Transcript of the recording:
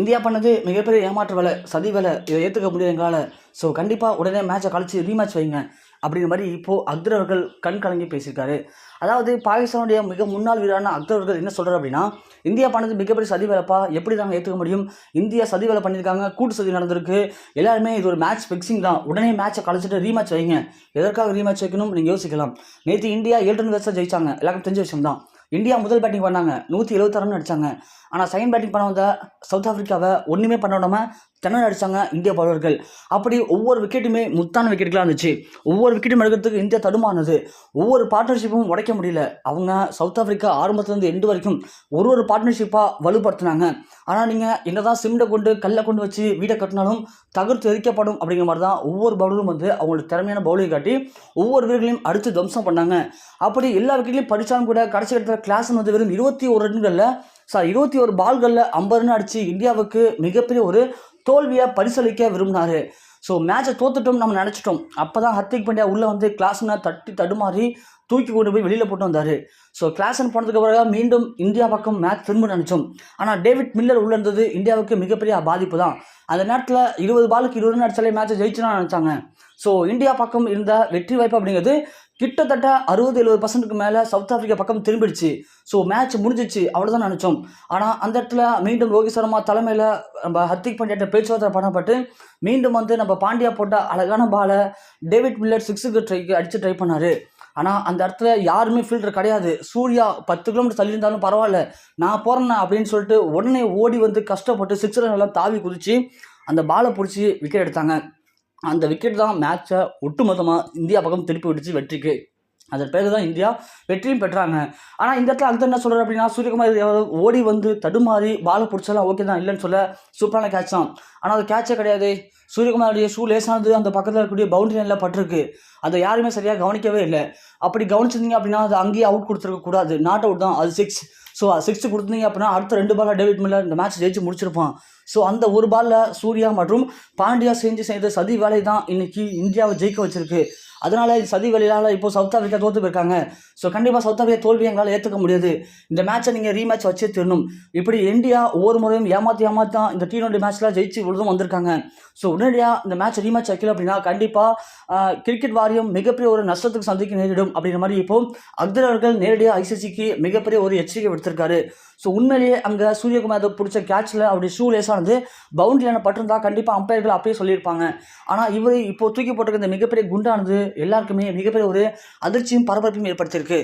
India பண்ணது மிகப்பெரிய ஏமாற்று வேலை சதி வேலை. இதை ஏற்றுக்க முடியாது எங்களால். ஸோ கண்டிப்பாக உடனே மேட்சை கழிச்சு ரீமேட்ச் வைங்க. அப்படிங்கிற மாதிரி இப்போது அக்தர் அவர்கள் கண் கலங்கி பேசியிருக்காரு. அதாவது பாகிஸ்தானுடைய மிக முன்னாள் வீரரான அக்தர் அவர்கள் என்ன சொல்கிறார் அப்படின்னா இந்தியா பண்ணது மிகப்பெரிய சதி வேலைப்பா. எப்படி நாங்கள் ஏற்றுக்க முடியும்? இந்தியா சதி வேலை பண்ணியிருக்காங்க. கூட்டு சதி நடந்திருக்கு. எல்லாருமே இது ஒரு மேட்ச் ஃபிக்ஸிங் தான். உடனே மேட்சை கழிச்சிட்டு ரீமேட்ச் வைங்க. எதற்காக ரீமேட்ச் வைக்கணும் நீங்கள் யோசிக்கலாம். நேற்று இந்தியா ஏழு ரன் வச்சு ஜெயிச்சாங்க. எல்லாருக்கும் தெரிஞ்ச விஷயம் தான் இந்தியா முதல் பேட்டிங் பண்ணாங்க. நூற்றி எழுபத்தாறு ரன் அடித்தாங்க ஆனால் செகண்ட் பேட்டிங் பண்ண வந்த சவுத் ஆஃப்ரிக்காவை ஒன்றுமே பண்ண விடாமல் தென்னன் அடித்தாங்க இந்திய பவுலர்கள் அப்படி ஒவ்வொரு விக்கெட்டுமே முத்தான விக்கெட்டுகளாக இருந்துச்சு. ஒவ்வொரு விக்கெட்டும் எடுக்கிறதுக்கு இந்தியா தடுமானது ஒவ்வொரு பார்ட்னர்ஷிப்பும் உடைக்க முடியல. அவங்க சவுத் ஆஃப்ரிக்கா ஆரம்பத்துலேருந்து எண்டு வரைக்கும் ஒரு ஒரு பார்ட்னர்ஷிப்பாக வலுப்படுத்தினாங்க. ஆனால் நீங்கள் என்ன தான் சிமெண்டை கொண்டு கல்லை கொண்டு வச்சு வீடை கட்டினாலும் தகர்த்து எரிக்கப்படும் அப்படிங்கிற மாதிரி தான் ஒவ்வொரு பவுலரும் வந்து அவங்களோட திறமையான பவுலிங் காட்டி ஒவ்வொரு வீரர்களையும் அடித்து துவம்சம் பண்ணாங்க. அப்படி எல்லா விக்கெட்லையும் படித்தாலும் கூட கடைசி இடத்துல கிளாஸ் வந்து வெறும் இருபத்தி ஒரு ரன்களில் சார் இருபத்தி ஒரு பால்களில் ஐம்பதுன்னு அடித்து இந்தியாவுக்கு மிகப்பெரிய ஒரு தோல்வியை பரிசளிக்க விரும்பினார். ஸோ மேட்சை தோத்துட்டோம் நம்ம நினச்சிட்டோம். அப்போ தான் ஹர்திக் பாண்டியா உள்ளே வந்து கிளாஸ்னா தட்டி தடுமாறி தூக்கி கொண்டு போய் வெளியில் போட்டு வந்தார். ஸோ கிளாஸன் போனதுக்கு பிறகு மீண்டும் இந்தியா பக்கம் மேட்ச் திரும்ப நினச்சோம். ஆனால் டேவிட் மில்லர் உள்ளே இருந்தது இந்தியாவுக்கு மிகப்பெரிய பாதிப்பு தான். அந்த நேரத்தில் இருபது பாலுக்கு இருபது ரன் அடிச்சாலே மேட்சை ஜெயிச்சுனா நினச்சாங்க. ஸோ இந்தியா பக்கம் இருந்த வெற்றி வாய்ப்பு அப்படிங்கிறது கிட்டத்தட்ட அறுபது எழுபது பர்சன்ட்டுக்கு மேலே சவுத் ஆஃப்ரிக்கா பக்கம் திரும்பிடுச்சு. ஸோ மேட்ச் முடிஞ்சிச்சு. அவ்வளோதான் நினச்சோம். ஆனால் அந்த இடத்துல மீண்டும் ரோஹித் சர்மா தலைமையில் நம்ம ஹர்திக் பாண்டியாட்ட பேச்சுவார்த்தை பண்ணப்பட்டு மீண்டும் வந்து நம்ம பாண்டியா போட்ட அழகான பாலை டேவிட் மில்லர் சிக்ஸுக்கு ட்ரை அடித்து ட்ரை பண்ணார். ஆனால் அந்த இடத்துல யாருமே ஃபீல்டர் கிடையாது. சூர்யா பத்து கிலோமீட்டர் தள்ளி இருந்தாலும் பரவாயில்ல. நான் போகிறேண்ணா அப்படின்னு சொல்லிட்டு உடனே ஓடி வந்து கஷ்டப்பட்டு சிக்ஸ் எல்லாம் தாவி குதிச்சு அந்த பாலை பிடிச்சி விக்கெட் எடுத்தாங்க. அந்த விக்கெட் தான் மேட்சை ஒட்டுமொத்தமாக இந்தியா பக்கம் திருப்பி விட்டுச்சு வெற்றிக்கு. அதன் பிறகு தான் இந்தியா வெற்றியும் பெற்றாங்க. ஆனால் இந்த இடத்துல அக்தர் என்ன சொல்கிறார் அப்படின்னா சூரியகுமார் ஓடி வந்து தடுமாறி பாலை பிடிச்சாலும் ஓகே தான் இல்லைன்னு சொல்ல சூப்பரான கேட்ச் தான். ஆனால் அது கேட்சே கிடையாது. சூரியகுமாருடைய ஷூ லேசானது அந்த பக்கத்தில் இருக்கக்கூடிய பவுண்டரி லைனில் பட்டிருக்கு. அதை யாருமே சரியாக கவனிக்கவே இல்லை. அப்படி கவனிச்சிருந்தீங்க அப்படின்னா அது அங்கேயே அவுட் கொடுத்துருக்க கூடாது. நாட் அவுட் தான். அது சிக்ஸ் ஸோ சிக்ஸ் கொடுத்தீங்க அப்படின்னா அடுத்த ரெண்டு பாலாக டேவிட் மில்லர் இந்த மேட்ச் ஜெயிச்சு முடிச்சிருப்பான். ஸோ அந்த ஒரு பாலில் சூர்யா மற்றும் பாண்டியா செஞ்சு செய்த சதி வேலை தான் இன்னைக்கு இந்தியாவை ஜெயிக்க வச்சிருக்கு. இது சதி வேலையால் இப்போ சவுத் ஆஃப்ரிக்கா தோற்று போயிருக்காங்க. ஸோ கண்டிப்பாக சவுத் ஆஃப்ரிக்கா தோல்வி எங்களால் ஏற்றுக்க முடியாது. இந்த மேட்ச்சை நீங்கள் ரீமேட்ச் வச்சே தரணும். இப்படி இந்தியா ஒவ்வொரு முறையும் ஏமாற்றி ஏமாற்றி தான் இந்த டி டுவெண்ட்டி மேட்ச்சில் ஜெயிச்சு இவ்வளோதும் வந்திருக்காங்க. ஸோ உடனடியாக இந்த மேட்ச் ரீமேட்ச் வைக்கல அப்படின்னா கண்டிப்பாக கிரிக்கெட் வாரியம் மிகப்பெரிய ஒரு நஷ்டத்துக்கு சந்திக்க நேரிடும் அப்படிங்கிற மாதிரி இப்போ அக்தர் அவர்கள் நேரடியாக ஐசிசிக்கு மிகப்பெரிய ஒரு எச்சரிக்கை விடுத்திருக்காரு. ஸோ உண்மையிலேயே அங்கே சூரியகுமார் பிடிச்ச கேட்சில் அப்படி ஷூ லேசானது பவுண்டரியான பட்டிருந்தா கண்டிப்பாக அம்பையர்கள் அப்பயே சொல்லியிருப்பாங்க. ஆனால் இவர் இப்போ தூக்கி போட்டிருக்க இந்த மிகப்பெரிய குண்டானது எல்லாருக்குமே மிகப்பெரிய ஒரு அதிர்ச்சியும் பரபரப்பையும் ஏற்படுத்தியிருக்கு.